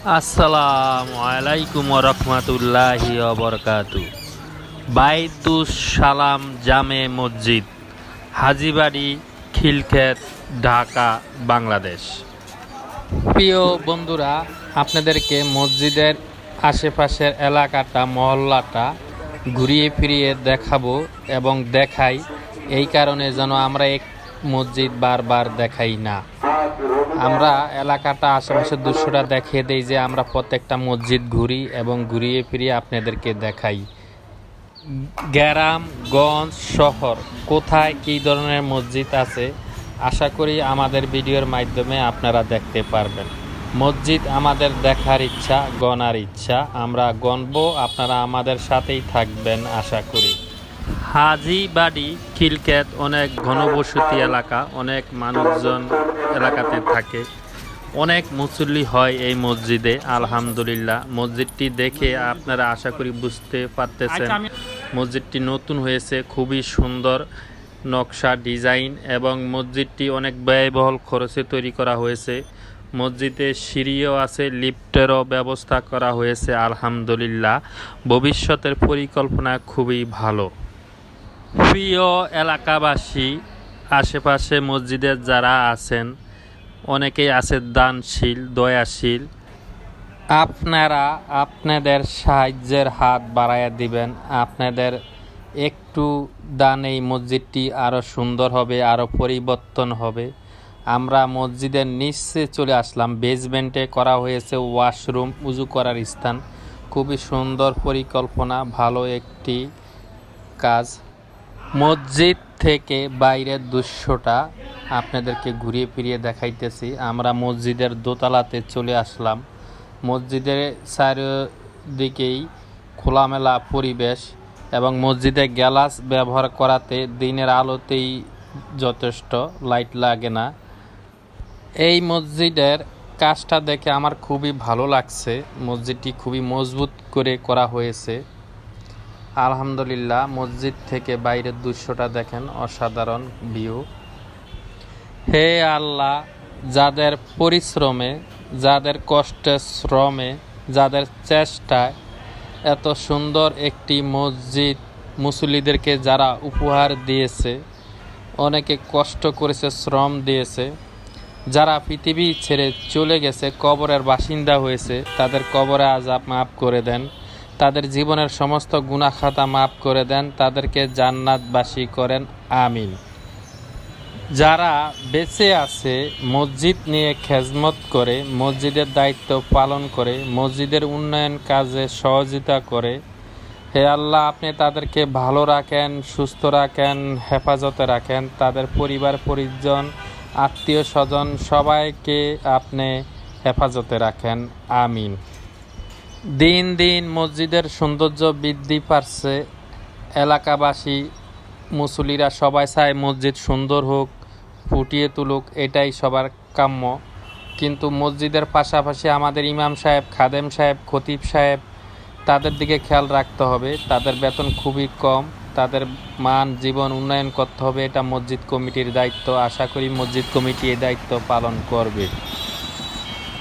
আসসালামু আলাইকুম রহমতুল্লাহি বরকাতু বাইতুস সালাম জামে মসজিদ, হাজিবাড়ি, খিলক্ষেত, ঢাকা, বাংলাদেশ। প্রিয় বন্ধুরা, আপনাদেরকে মসজিদের আশেপাশের এলাকাটা, মহল্লাটা ঘুরিয়ে ফিরিয়ে দেখাবো এবং দেখাই। এই কারণে যেন আমরা এক মসজিদ বারবার দেখাই না। আমরা এলাকাটা, আশেপাশের দৃশ্যটা দেখিয়ে দেই যে আমরা প্রত্যেকটা মসজিদ ঘুরি এবং ঘুরিয়ে ফিরিয়ে আপনাদেরকে দেখাই। গ্রাম গঞ্জ, শহর, কোথায় কী ধরনের মসজিদ আছে, আশা করি আমাদের ভিডিওর মাধ্যমে আপনারা দেখতে পারবেন। মসজিদ আমাদের দেখার ইচ্ছা গনার ইচ্ছা, আমরা গণব, আপনারা আমাদের সাথেই থাকবেন, আশা করি। হাজিবাড়ি খিলক্ষেত অনেক ঘনবসতি এলাকা অনেক মানুষজন এলাকাতে থাকে। অনেক মুসল্লি হয় এই মসজিদে আলহামদুলিল্লাহ। মসজিদটি দেখে আপনারা আশা করি বুঝতে পারতেছেন। মসজিদটি নতুন হয়েছে খুবই সুন্দর নকশা ডিজাইন এবং মসজিদটি অনেক ব্যয়বহুল খরচে তৈরি করা হয়েছে। মসজিদে সিঁড়িও আছে লিফটেরও ব্যবস্থা করা হয়েছে আলহামদুলিল্লাহ। ভবিষ্যতের পরিকল্পনা খুবই ভালো। প্রিয় এলাকাবাসী, আশেপাশে মসজিদের যারা আছেন, অনেকেই আছে দানশীল, দয়াশীল। আপনারা আপনাদের সাহায্যের হাত বাড়াইয়া দিবেন। আপনাদের একটু দান এই মসজিদটি আরও সুন্দর হবে আরও পরিবর্তন হবে। আমরা মসজিদের নিচে চলে আসলাম। বেসমেন্টে করা হয়েছে ওয়াশরুম উজু করার স্থান। খুবই সুন্দর পরিকল্পনা, ভালো একটি কাজ। মসজিদ থেকে বাইরের দৃশ্যটা আপনাদেরকে ঘুরিয়ে ফিরিয়ে দেখাইতেছি। আমরা মসজিদের দোতলাতে চলে আসলাম। মসজিদের চারিদিকেই খোলামেলা পরিবেশ এবং মসজিদে গ্যালাস ব্যবহার করাতে দিনের আলোতেই যথেষ্ট লাইট লাগে না। এই মসজিদের কাজটা দেখে আমার খুবই ভালো লাগছে। মসজিদটি খুবই মজবুত করে করা হয়েছে। আলহামদুলিল্লাহ, মসজিদ থেকে বাইরের দৃশ্যটা দেখেন, অসাধারণ ভিউ হে আল্লাহ, যাদের পরিশ্রমে, যাদের কষ্টের শ্রমে, যাদের চেষ্টায় এত সুন্দর একটি মসজিদ মুসল্লিদেরকে যারা উপহার দিয়েছে, অনেকে কষ্ট করেছে, শ্রম দিয়েছে, যারা পৃথিবী ছেড়ে চলে গেছে, কবরের বাসিন্দা হয়েছে, তাদের কবরে আজাব মাফ করে দেন। তাদের জীবনের সমস্ত গুণাখাতা মাফ করে দেন, তাদেরকে জান্নাতবাসী করেন, আমিন। যারা বেঁচে আছে, মসজিদ নিয়ে খেজমত করে, মসজিদের দায়িত্ব পালন করে, মসজিদের উন্নয়ন কাজে সহযোগিতা করে, হে আল্লাহ, আপনি তাদেরকে ভালো রাখেন, সুস্থ রাখেন, হেফাজতে রাখেন, তাদের পরিবার, পরিজন, আত্মীয় স্বজন, সবাইকে আপনি হেফাজতে রাখেন, আমিন। দিন দিন মসজিদের সৌন্দর্য বৃদ্ধি পাচ্ছে এলাকাবাসী মুসলিরা সবাই চায় মসজিদ সুন্দর হোক, ফুটিয়ে তুলুক, এটাই সবার কাম্য। কিন্তু মসজিদের পাশাপাশি আমাদের ইমাম সাহেব, খাদেম সাহেব, খতিব সাহেব, তাদের দিকে খেয়াল রাখতে হবে। তাদের বেতন খুবই কম, তাদের মান, জীবন উন্নয়ন করতে হবে। এটা মসজিদ কমিটির দায়িত্ব। আশা করি মসজিদ কমিটি এই দায়িত্ব পালন করবে।